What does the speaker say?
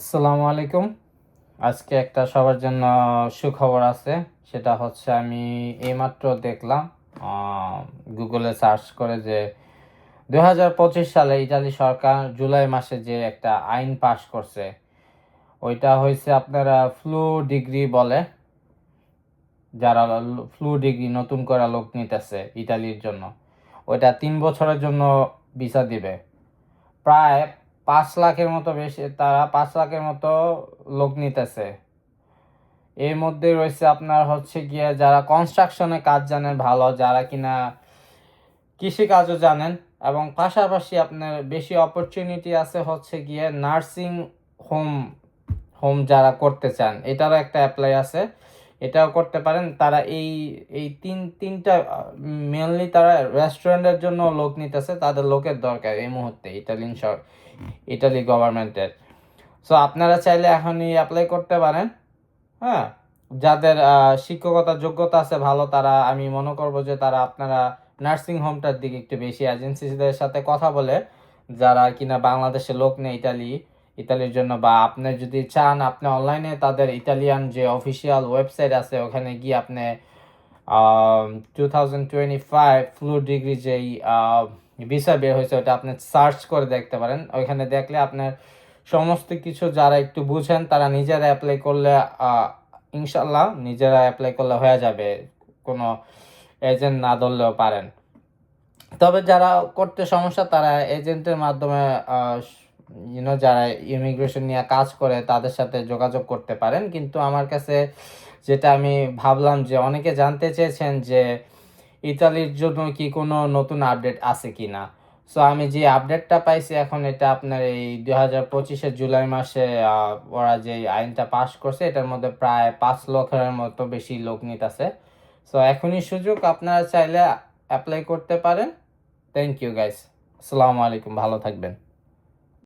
আসসালামু আলাইকুম। আজকে একটা সবার জন্য সুখবর আছে। সেটা হচ্ছে আমি এইমাত্র দেখলাম গুগলে সার্চ করে যে পঁচিশ সালে ইতালি সরকার জুলাই মাসে যে একটা আইন পাশ করছে, ওইটা হয়েছে আপনারা ফ্লু ডিগ্রি বলে। যারা ফ্লু ডিগ্রি নতুন করে লোক নিতেছে ইতালির জন্য, ওইটা তিন বছরের জন্য ভিসা দিবে। প্রায় পাঁচ লাখের মতো বেশি, তারা পাঁচ লাখের মতো লোক নিতেছে। এর মধ্যে রয়েছে আপনার হচ্ছে গিয়ে যারা কনস্ট্রাকশনে কাজ জানেন ভালো, যারা কিনা কৃষি কাজও জানেন এবং পাশাপাশি আপনার বেশি অপরচুনিটি আছে হচ্ছে গিয়ে নার্সিং হোম হোম যারা করতে চান, এটারও একটা অ্যাপ্লাই আছে। এটাও করতে পারেন। তারা এই এই তিন, তিনটা মেনলি তারা রেস্টুরেন্টের জন্য লোক নিতেছে, তাদের লোকের দরকার এই মুহূর্তে ইটালিয়ান সর ইটালি গভর্নমেন্টের সো আপনারা চাইলে এখনই অ্যাপ্লাই করতে পারেন। হ্যাঁ যাদের শিক্ষকতার যোগ্যতা আছে ভালো, তারা, আমি মনে করব যে তারা আপনারা নার্সিং হোমটার দিকে একটু বেশি এজেন্সিদের সাথে কথা বলে, যারা কিনা বাংলাদেশে লোক নেই ইতালি ইতালির জন্য, বা আপনি যদি চান, আপনি অনলাইনে তাদের ইতালিয়ান যে অফিসিয়াল ওয়েবসাইট আছে, ওখানে গিয়ে আপনি two thousand twenty five flu degree যেই বিষয় বের হয়েছে, ওটা আপনি সার্চ করে দেখতে পারেন। ওইখানে দেখলে আপনার সমস্ত কিছু যারা একটু বুঝেন, তারা নিজেরা অ্যাপ্লাই করলে ইনশাল্লাহ নিজেরা অ্যাপ্লাই করলে হয়ে যাবে। কোনো এজেন্ট না ধরলেও পারেন। তবে যারা করতে সমস্যা, তারা এজেন্টের মাধ্যমে ইউনো যারা ইমিগ্রেশন নিয়ে কাজ করে, তাদের সাথে যোগাযোগ করতে পারেন। কিন্তু আমার কাছে যেটা আমি ভাবলাম যে অনেকে জানতে চেয়েছেন যে ইতালির জন্য কি কোনো নতুন আপডেট আছে কি না সো আমি যে আপডেটটা পাইছি, এখন এটা আপনার এই দু হাজার পঁচিশের জুলাই মাসে ওরা যে আইনটা পাশ করছে, এটার মধ্যে প্রায় পাঁচ লক্ষের মতো বেশি লোক নিতেছে। সো এখনই সুযোগ, আপনারা চাইলে অ্যাপ্লাই করতে পারেন। থ্যাংক ইউ গাইস আসসালামু আলাইকুম ভালো থাকবেন।